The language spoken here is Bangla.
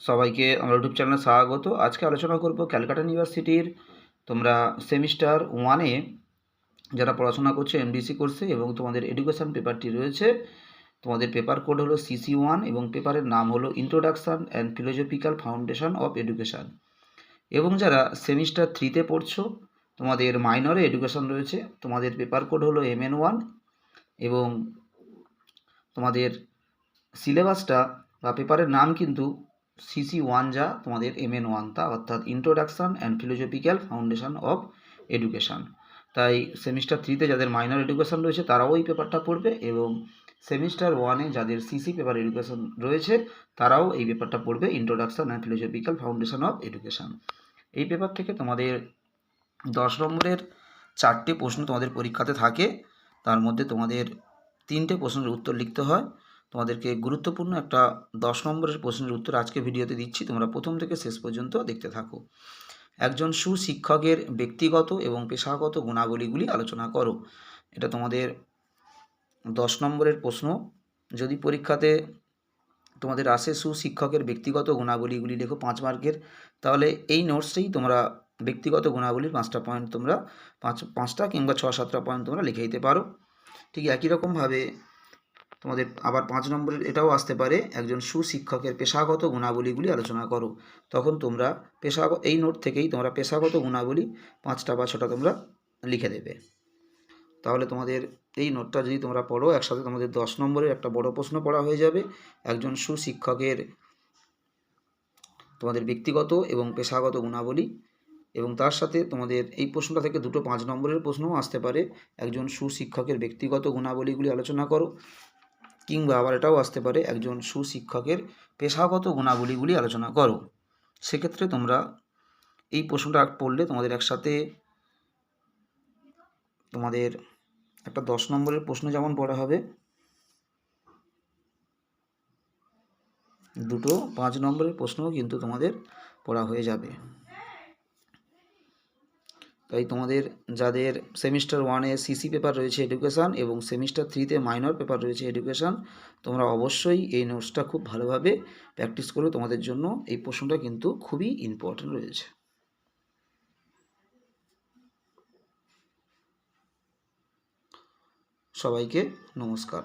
সবাইকে আমার ইউটিউব চ্যানেলে স্বাগত। আজকে আলোচনা করব ক্যালকাটা ইউনিভার্সিটির তোমরা সেমিস্টার ওয়ানে যারা পড়াশোনা করছ এমডিসি কোর্সে এবং তোমাদের এডুকেশন পেপারটি রয়েছে, তোমাদের পেপার কোড হলো সিসি ওয়ান এবং পেপারের নাম হলো introduction and philosophical foundation of education এবং যারা সেমিস্টার থ্রিতে পড়ছো, তোমাদের মাইনরে এডুকেশন রয়েছে, তোমাদের পেপার কোড হলো এম এন ওয়ান এবং তোমাদের সিলেবাসটা বা পেপারের নাম কিন্তু সিসি ওয়ান যা তোমাদের এম এন অর্থাৎ introduction and philosophical foundation of education তাই সেমিস্টার থ্রিতে যাদের মাইনর এডুকেশন রয়েছে, তারাও এই পেপারটা পড়বে এবং সেমিস্টার ওয়ানে যাদের সিসি পেপার এডুকেশন রয়েছে, তারাও এই পেপারটা পড়বে introduction and philosophical foundation of education এই পেপার থেকে তোমাদের দশ নম্বরের চারটে প্রশ্ন তোমাদের পরীক্ষাতে থাকে। তার মধ্যে তোমাদের তিনটে প্রশ্নের উত্তর লিখতে হয়। তোমাদেরকে গুরুত্বপূর্ণ একটা দশ নম্বরের প্রশ্নের উত্তর আজকে ভিডিওতে দিচ্ছি। তোমরা প্রথম থেকে শেষ পর্যন্ত দেখতে থাকো। একজন সুশিক্ষকের ব্যক্তিগত এবং পেশাগত গুণাবলীগুলি আলোচনা করো। এটা তোমাদের দশ নম্বরের প্রশ্ন। যদি পরীক্ষাতে তোমাদের আসে সুশিক্ষকের ব্যক্তিগত গুণাবলীগুলি লেখো পাঁচ মার্কের, তাহলে এই নোটসেই তোমরা ব্যক্তিগত গুণাবলীর পাঁচটা পয়েন্ট তোমরা পাঁচ, পাঁচটা কিংবা ছ, সাতটা পয়েন্ট তোমরা লিখে দিতে পারো। ঠিক একই রকমভাবে তোমাদের আবার পাঁচ নম্বরের এটাও আসতে পারে, একজন সুশিক্ষকের পেশাগত গুণাবলীগুলি আলোচনা করো। তখন তোমরা পেশাগত এই নোট থেকেই তোমরা পেশাগত গুণাবলী পাঁচটা বা ছটা তোমরা লিখে দেবে। তাহলে তোমাদের এই নোটটা যদি তোমরা পড়ো, একসাথে তোমাদের দশ নম্বরের একটা বড় প্রশ্ন পড়া হয়ে যাবে। একজন সুশিক্ষকের তোমাদের ব্যক্তিগত এবং পেশাগত গুণাবলী এবং তার সাথে তোমাদের এই প্রশ্নটা থেকে দুটো পাঁচ নম্বরের প্রশ্নও আসতে পারে। একজন সুশিক্ষকের ব্যক্তিগত গুণাবলীগুলি আলোচনা করো। কিংবা আবার এটাও আসতে পারে, একজন সুশিক্ষকের পেশাগত গুণাবলীগুলি আলোচনা করো। সেক্ষেত্রে তোমরা এই প্রশ্নটা পড়লে তোমাদের একসাথে তোমাদের একটা দশ নম্বরের প্রশ্ন যেমন পড়া হবে। দুটো পাঁচ নম্বরের প্রশ্নও কিন্তু তোমাদের পড়া হয়ে যাবে। তাই তোমাদের যাদের সেমিস্টার ওয়ানে সিসি পেপার রয়েছে এডুকেশান এবং সেমিস্টার থ্রিতে মাইনর পেপার রয়েছে এডুকেশান তোমরা অবশ্যই এই নোটসটা খুব ভালোভাবে প্র্যাকটিস করো। তোমাদের জন্য এই প্রশ্নটা কিন্তু খুবই ইম্পর্টেন্ট রয়েছে। সবাইকে নমস্কার।